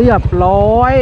เรียบร้อย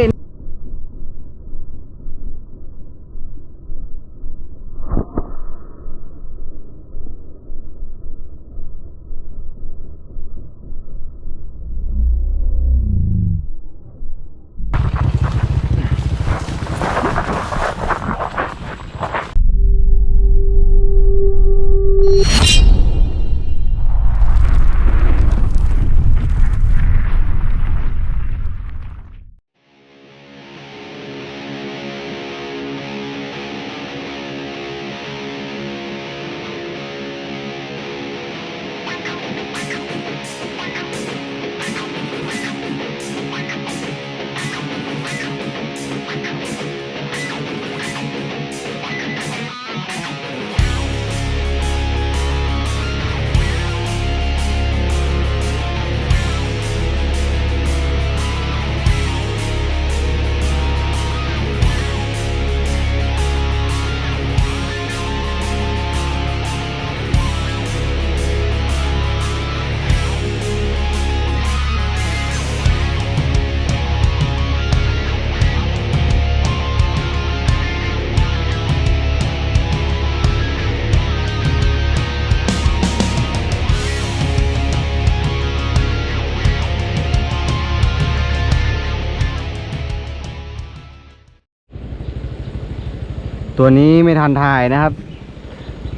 ตัวนี้ไม่ทันถ่ายนะครับ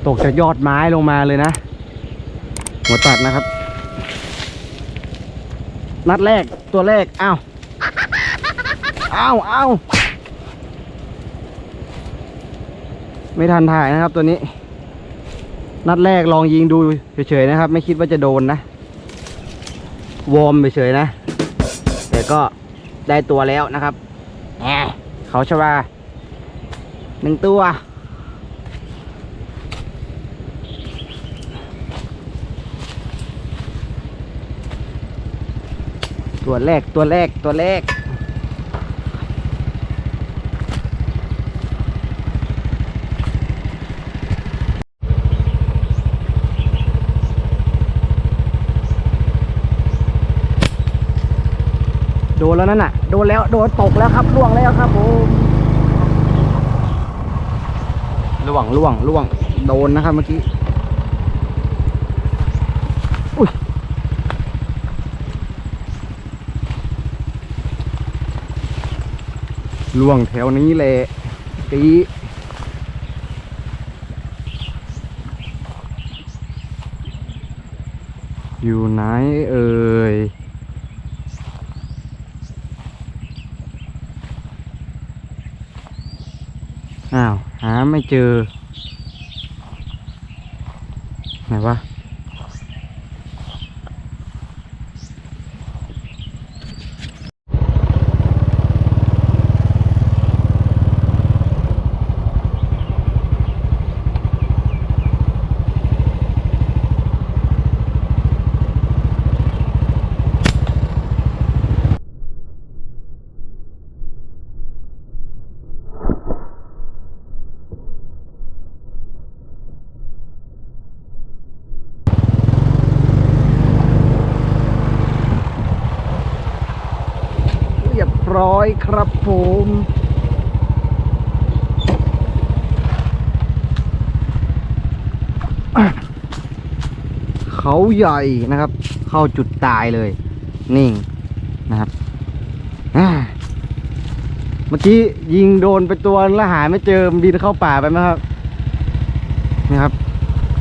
ตกจากยอดไม้ลงมาเลยนะ หัวตัดนะครับ นัดแรกตัวแรกอ้าวอ้าวอ้าวไม่ทันถ่ายนะครับตัวนี้ นัดแรกลองยิงดูเฉยๆนะครับ ไม่คิดว่าจะโดนนะ วอร์มเฉยๆนะ แต่ก็ได้ตัวแล้วนะครับเขาชว่า หนึ่งตัว ตัวแรกตัวแรกตัวแรกโดนแล้วนั่นน่ะ โดนแล้ว โดนตกแล้วครับล่วงแล้วครับผม ล่วงล่วงล่วงโดนนะครับเมื่อกี้อุ้ยล่วงแถวนี้แหละตีอยู่ไหนเอ่ย อ้าว หาไม่เจอ ไหนวะ เรียบร้อยครับผม เขาใหญ่นะครับ เข้าจุดตายเลยนิ่งนะครับเมื่อกี้ยิงโดนไปตัวแล้วหาไม่เจอมันบินเข้าป่าไปไหมครับนี่ครับ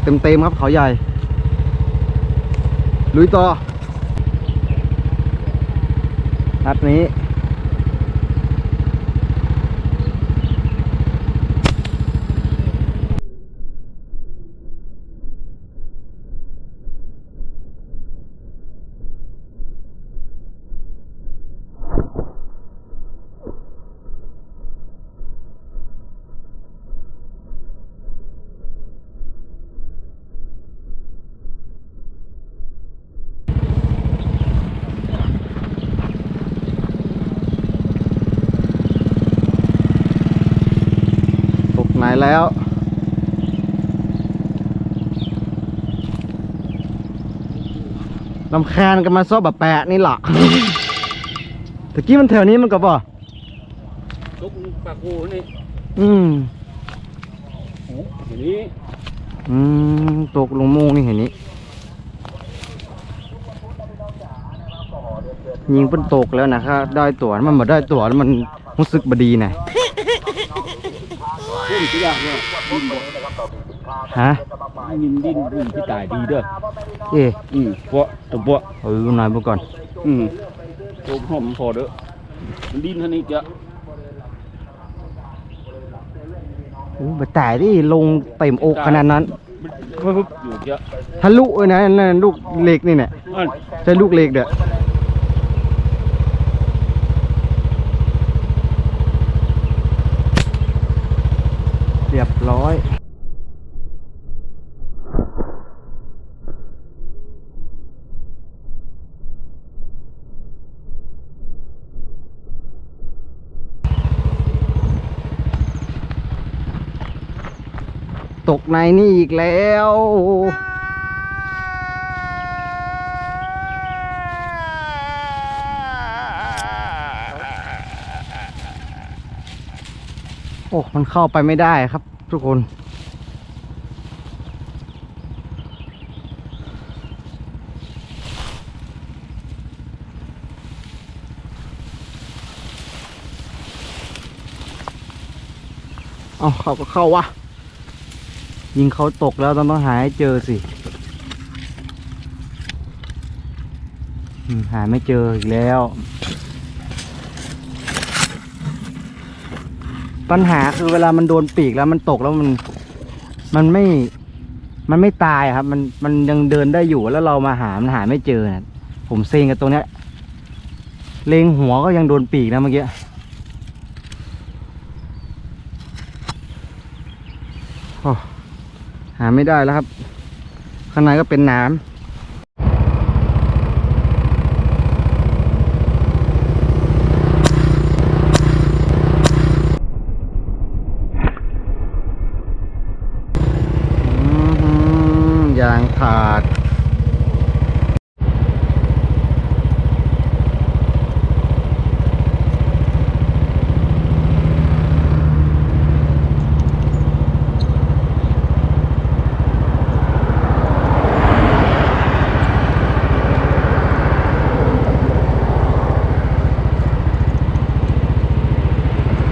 เต็มเต็มๆครับเขาใหญ่ ลุยต่อนัดนี้ แล้ว ลำคาญกันมาซอบแบบแปะนี่หรอตะกี้มันแถวนี้มันก็บ่ตกปากกูนี่ อืมโอ้อย่างนี้ อืม ตกลงโมงนี่เห็นนี้ ยิงเป็นตกแล้วนะครับได้ตัวมันมาได้ตัวแล้วมันรู้สึกบดีนะ พุ่งตัวอย่างเนี่ยดินบ่ฮะยินดินพุ่งที่ตายดีเด้อเอ๊ะอืมปะตัวปะเออหน่อยไปก่อน อืมตัวหอมพอเด้อมันดินเท่านี้แกโอ้บแต่ที่ลงเต็มอกขนาดนั้นมันปึ๊บอยู่แกทะลุเลยนะนั่นลูกเหล็กนี่เนี่ยอันใช่ลูกเหล็กเด้อเรียบร้อย ตก ในนี่อีกแล้ว โอ้ มันเข้าไปไม่ได้ครับทุกคน เอาเข้าก็เข้าวะ ยิงเขาตกแล้วต้องต้องหาให้เจอสิหาไม่เจออีกแล้ว ปัญหาคือเวลามันโดนปีกแล้วมันตกแล้วมัน มันไม่ มันไม่ตายครับ มันมันยังเดินได้อยู่แล้วเรามาหามันหาไม่เจอนะผมเซ็งกับตรงเนี้ยเลงหัวก็ยังโดนปีกนะเมื่อกี้โอ้ หาไม่ได้แล้วครับ ข้างในก็เป็นน้ำ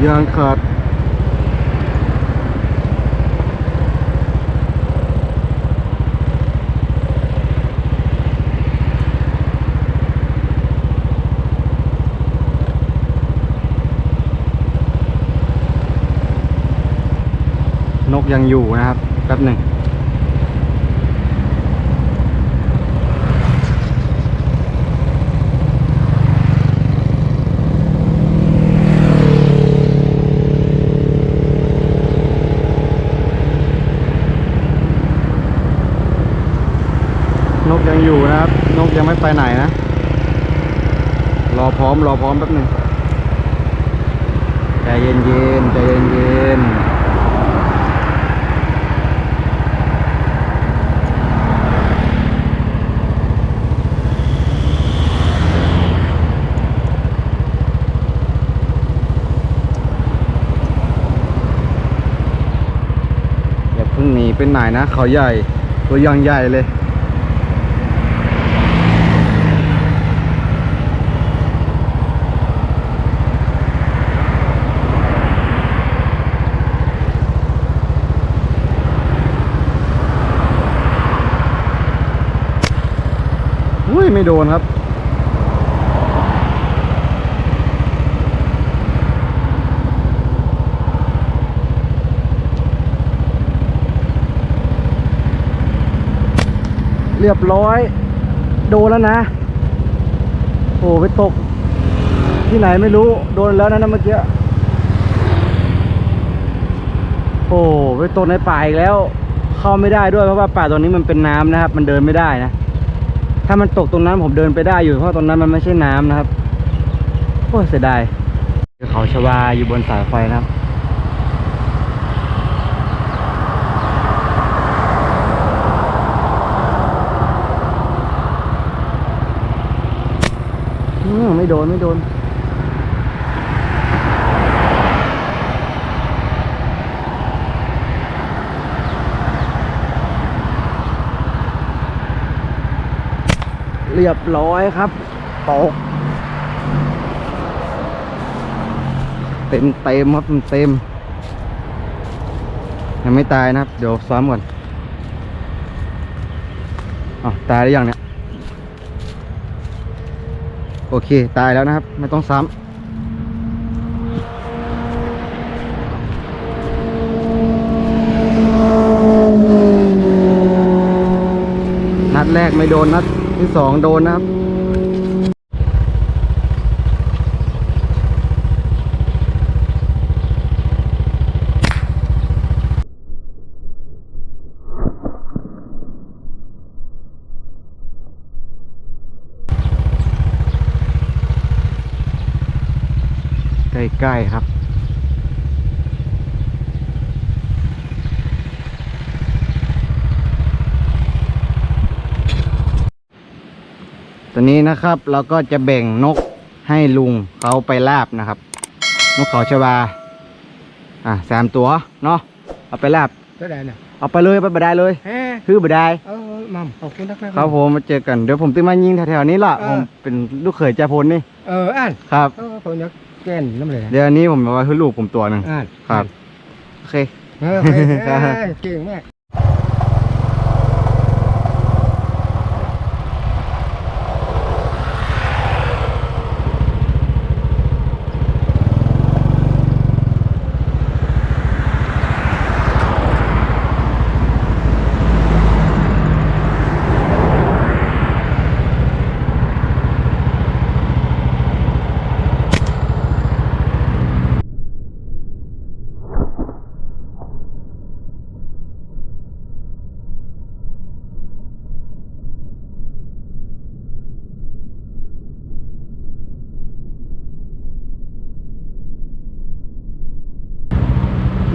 ยางขาดนกยังอยู่นะครับแป๊บหนึ่ง นกยังอยู่นะครับ นกยังไม่ไปไหนนะ รอพร้อมรอพร้อมแป๊บหนึ่งใจเย็นเย็นใจเย็นเย็นอย่าเพิ่งหนีเป็นไหนนะ เขาใหญ่ ตัวยังใหญ่เลย โดนครับ เรียบร้อย โดนแล้วนะ โอ้ไปตก ที่ไหนไม่รู้ โดนแล้วนะนะเมื่อกี้ โอ้ไปตกในป่าอีกแล้ว เข้าไม่ได้ด้วยเพราะว่าป่าตรงนี้มันเป็นน้ำนะครับ มันเดินไม่ได้นะ ถ้ามันตกตรงนั้นผมเดินไปได้อยู่เพราะตรงนั้นมันไม่ใช่น้ำนะครับโอ้เสียดายเขาชวาอยู่บนสายไฟนะครับไม่โดน ไม่โดน เรียบร้อยครับตกเต็มเต็มครับเต็มยังไม่ตายนะครับ เดี๋ยวซ้อมก่อนอ๋อตายหรือยังเนี่ย โอเค ตายแล้วนะครับ ไม่ต้องซ้ำนัดแรกไม่โดนนัด ที่สองโดนนะครับใกล้ๆครับ ตอนนี้นะครับเราก็จะแบ่งนกให้ลุงเขาไปลาบนะครับ นกเขาชวา อะสามตัวเนาะเอาไปลาบก็ได้น่ะเอาไปเลยไปบดายเลยเฮ้คือบดายเออมัมขอบคุณนักนะครับผมมาเจอกันเดี๋ยวผมตื่นมายิงแถวๆนี้ล่ะเออผมเป็นลูกเขยจ่าพลนี่เอออ่านครับ เออคนยักแก่นน้ำเลยนะเดี๋ยวอันนี้ผมเอาไว้ให้ลูกผมตัวหนึ่งอ่านครับโอเค เออเฮ้ยครับเฮ้ยเก่งมาก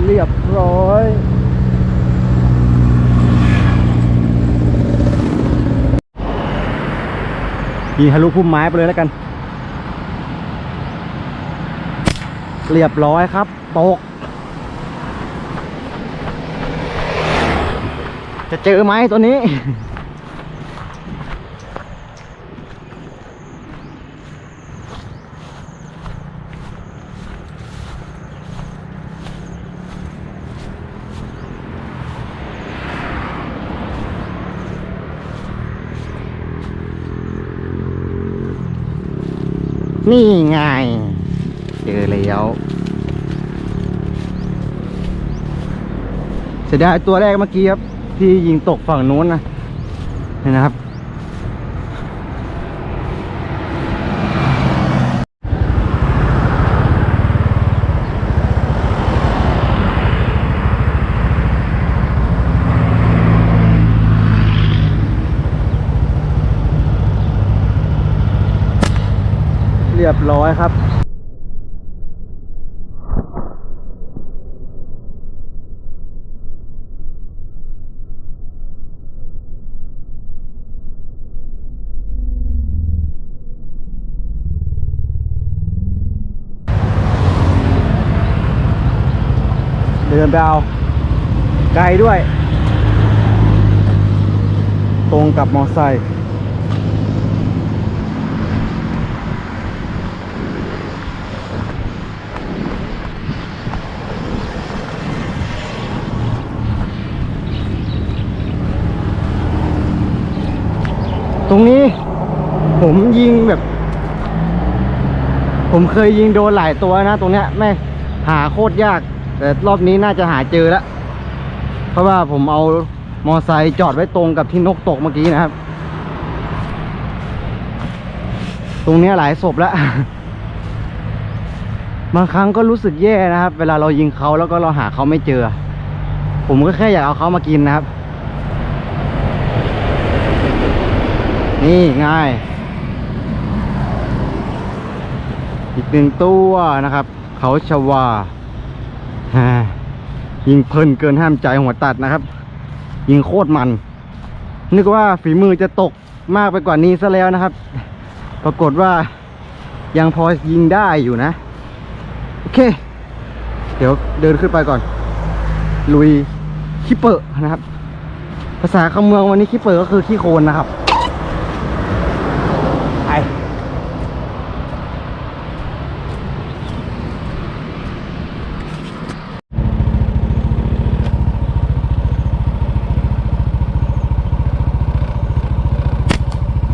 เรียบร้อย ยิงทะลุพุ่มไม้ไปเลยแล้วกัน เรียบร้อยครับ ตก จะเจอไหมตัวนี้ นี่ไง เจอแล้วเสียดายตัวแรกเมื่อกี้ครับ ที่ยิงตกฝั่งนู้นนะนี่นะครับ รียบร้อยครับเดินไปเอาไกลด้วย ตรงกับมอไซค์ ตรงนี้ผม ยิงแบบ ผมเคยยิงโดนหลายตัวนะ ตรงเนี้ยแม่หาโคตรยาก แต่รอบนี้น่าจะหาเจอแล้วเพราะว่าผมเอามอไซค์จอดไว้ตรงกับที่นกตกเมื่อกี้นะครับ ตรงเนี้ยหลายศพแล้ว บางครั้งก็รู้สึกแย่นะครับ เวลาเรายิงเขาแล้วก็เราหาเขาไม่เจอ ผมก็แค่อยากเอาเขามากินนะครับ นี่ง่าย อีกหนึ่งตัวนะครับ เขาชวาฮะยิงเพลินเกินห้ามใจหัวตัดนะครับ ยิงโคตรมัน นึกว่าฝีมือจะตกมากไปกว่านี้ซะแล้วนะครับ ปรากฏว่ายังพอยิงได้อยู่นะ โอเค เดี๋ยวเดินขึ้นไปก่อน ลุยคิปเปอร์นะครับ ภาษาคำเมืองวันนี้คิปเปอร์ก็คือขี้โคลนนะครับ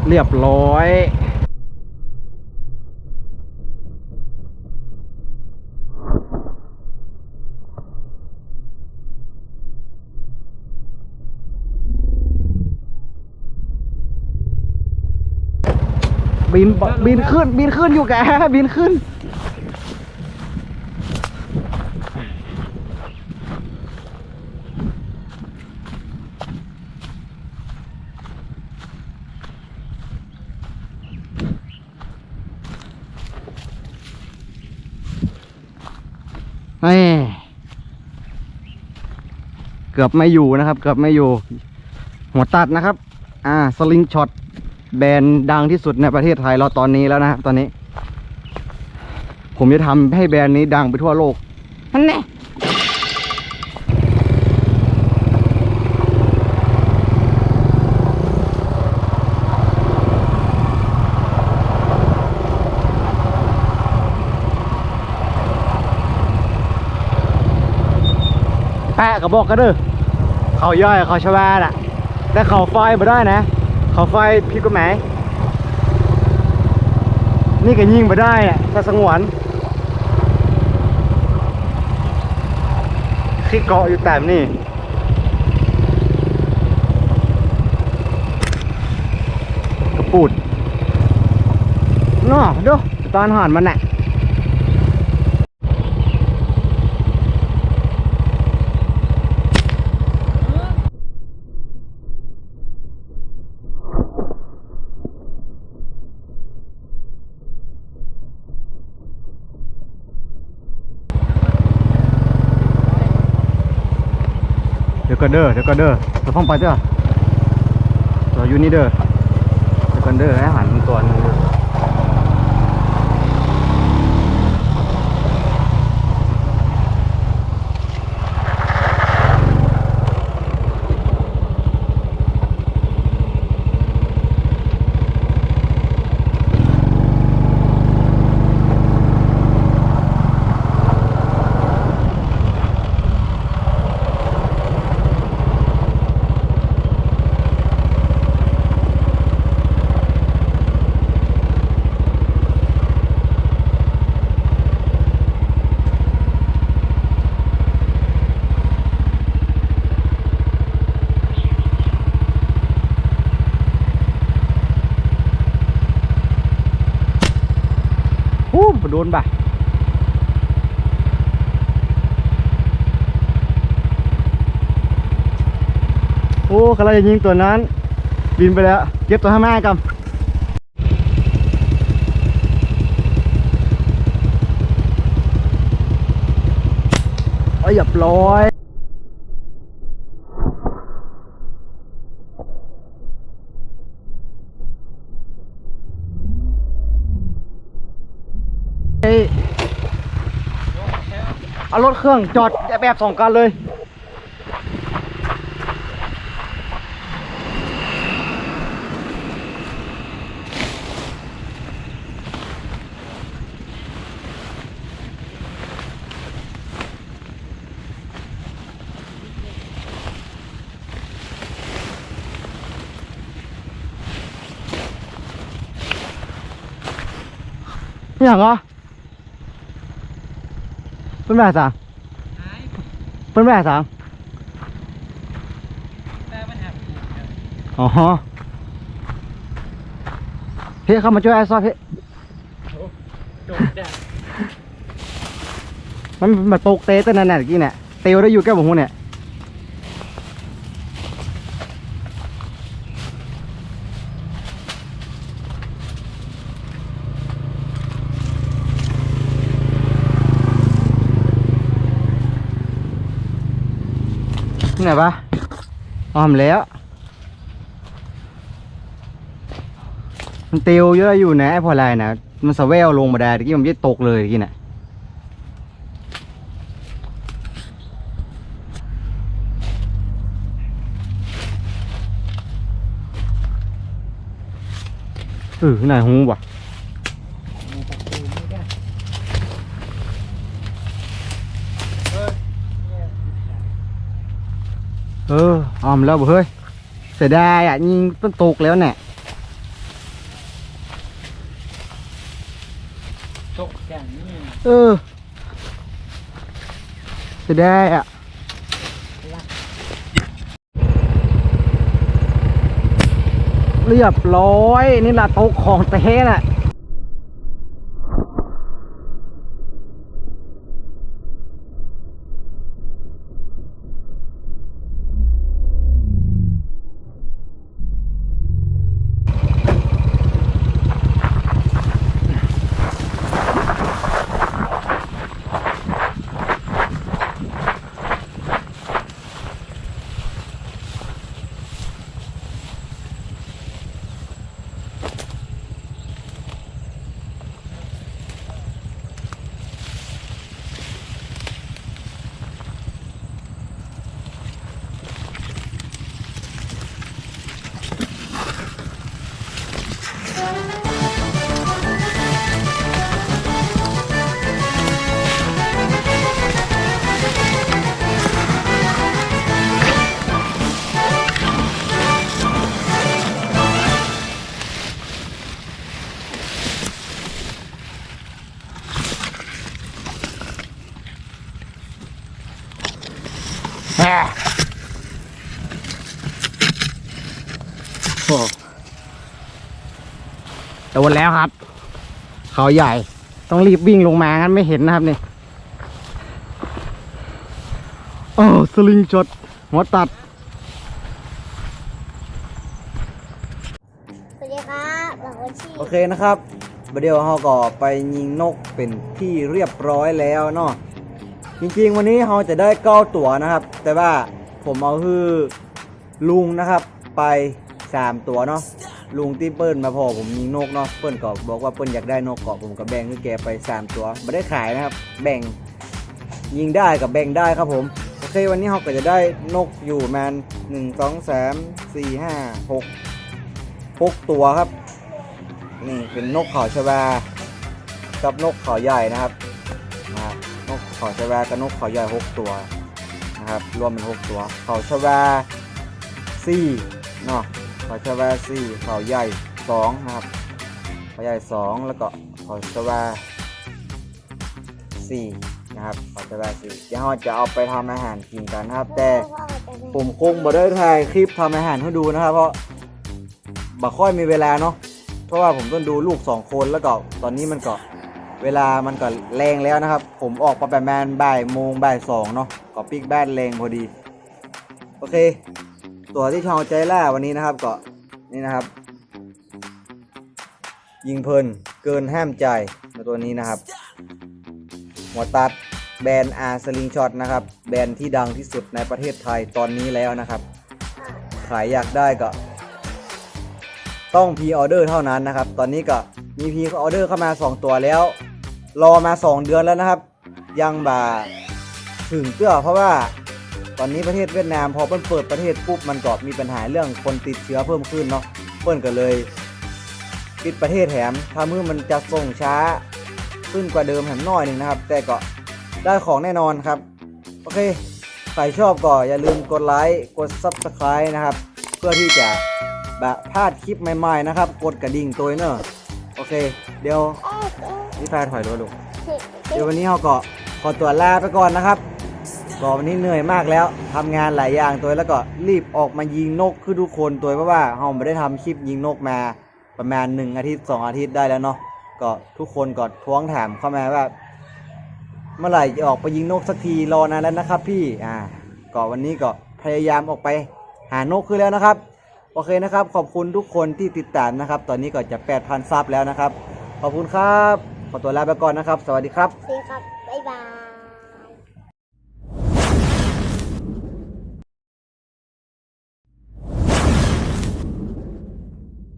เรียบร้อยบินบินขึ้นบินขึ้นอยู่แกบินขึ้น แหม่เกือบไม่อยู่นะครับ เกือบไม่อยู่ หัวตัดนะครับ อ่าสลิงช็อตแบรนด์ดังที่สุดในประเทศไทยเราตอนนี้แล้วนะครับตอนนี้ ผมจะทำให้แบรนด์นี้ดังไปทั่วโลกนั่นแน่แปะกับบอกกันเด้อ เขาย่อยเขาชวาน่ะ แต่เขาไฟมาได้นะ เขาไฟผิดกฎหมนี่ก็ยิงมาได้อะถ้าสงวนขี้เกาะอยู่แต่นี่กระปูดน่อดูตอนหอนมันน่ะ ยวกันเด้อเดี๋ยวกันเด้อเราฟ้องไปเด้อเราอยู่นี่เด้อเดี๋ยวกันเด้อให้อาหารมันตัวนึง กำลังจะยิงตัวนั้น บินไปแล้ว เก็บตัวข้างหน้ากันเอ้ยเรียบร้อยเอ้ยเอารถเครื่องจอดแบบสองกันเลย นี่อย่างเหรอเป็นแบบสังเป็นแบบสังอ๋อเฮ้ยเข้ามาช่วยไอ้ซอฟเฮ้ยมันมันตกเตะตั้งนานๆเมื่อกี้เนี่ยเตวได้อยู่แก้วผมหูเนี่ย ไหนปะออมแล้ว มันเตียวเยอะอยู่นะไอ้พอลายนะมันสะแววลงมาได้ตะกี้มันจะตกเลยตะกี้น่ะเออไหนหูว เออออมแล้วเฮ้ยเสียดายอะยิงต้องตกแล้วเนี่ยตกแก่นี่เออเสียดายอะเรียบร้อย นี่ละตกของเต้น่ะ โอ้โดนแล้วครับ เขาใหญ่ ต้องรีบวิ่งลงมางั้นไม่เห็นนะครับนี่ โอ้ สลิงช็อตหัวตัด สวัสดีครับบางวันชีโอเคนะครับเดี๋ยวเราก็ไปยิงนกเป็นที่เรียบร้อยแล้วเนาะ จริงๆ วันนี้เราจะได้เก้าตั๋วนะครับ แต่ว่าผมเอาคือลุงนะครับ ไปสามตัวเนาะลุงที่เปิ้ลมาพอผมยิงนกเนาะเปิ้ลก็บอกว่าเปิ้ลอยากได้นกเกาะผมก็แบ่งให้แกไปสามตัวไม่ได้ขายนะครับ แบ่งยิงได้กับแบ่งได้ครับผมโอเควันนี้เราก็จะได้นกอยู่ประมาณหนึ่งสองสามสี่ห้าหกหกตัวครับ นี่เป็นนกเขาชวากับนกเขาใหญ่นะครับ เขาชวากับนกเขาใหญ่หกตัวนะครับรวมเป็นหกตัว เขาชวาสี่เนาะเขาชวาสี่เขาใหญ่สองนะครับเขาใหญ่สองแล้วก็เขาชวาสี่นะครับเขาชวาสี่เดี๋ยวเราจะเอาไปทำอาหารกินกันนะครับ แต่ผมคงบ่ได้ถ่ายคลิปทำอาหารให้ดูนะครับ เพราะบ่ค่อยมีเวลาเนาะเพราะว่าผมต้องดูลูกสองคนแล้วก็ตอนนี้มันก็ เวลามันก็แรงแล้วนะครับ ผมออกประมาณบ่ายโมงบ่ายสองเนาะก็ปิกแบ้นแรงพอดี โอเค ตัวที่ชองใจล่าวันนี้นะครับก็นี่นะครับ ยิงเพลินเกินห้ามใจในตัวนี้นะครับหัวตัดแบรนด์อาร์สลิงช็อตนะครับ แบรนด์ที่ดังที่สุดในประเทศไทยตอนนี้แล้วนะครับใครอยากได้ก็ ต้องพ r ออเดอร์เท่านั้นนะครับ ตอนนี้ก็มีพ r ออเดอร์เข้ามา 2 ตัวแล้ว รอมา 2 เดือนแล้วนะครับ ยังบ่าถึงเตื้อเพราะว่าตอนนี้ประเทศเวียดนามพอเปิ้ลเปิดประเทศปุ๊บมันก็มีปัญหาเรื่องคนติดเชื้อเพิ่มขึ้นเนาะเปิ้ลก็เลยปิดประเทศแถมถ้ามือมันจะส่งช้าขึ้นกว่าเดิมแถมน้อยหนึ่งนะครับ แต่ก็ได้ของแน่นอนครับ โอเค ใครชอบก็อย่าลืมกดไลค์กด Subscribe นะครับ เพื่อที่จะแบบพลาดคลิปใหม่ๆนะครับ กดกระดิ่งตัวเนอะโอเค เดี๋ยว นี่แฟนถอยรถลูกเดี๋ยววันนี้เราก็ขอตัวลาไปก่อนนะครับก็วันนี้เหนื่อยมากแล้วทำงานหลายอย่างตัวแล้วก็รีบออกมายิงนกคือทุกคนตัวเพราะว่าเราไม่ได้ทำคลิปยิงนกมาประมาณหนึ่งอาทิตย์สองอาทิตย์ได้แล้วเนาะก็ทุกคนก็ท้วงถามเข้ามาว่า เมื่อไหร่จะออกไปยิงนกสักทีรอนานแล้วนะครับ พี่อ่าก็วันนี้ก็พยายามออกไปหานกขึ้นแล้วนะครับโอเคนะครับ ขอบคุณทุกคนที่ติดตามนะครับ ตอนนี้ก็จะ 8,000 ซับแล้วนะครับ ขอบคุณครับ ขอตัวลาไปก่อนนะครับ สวัสดีครับ สวัสดีครับ บ๊ายบาย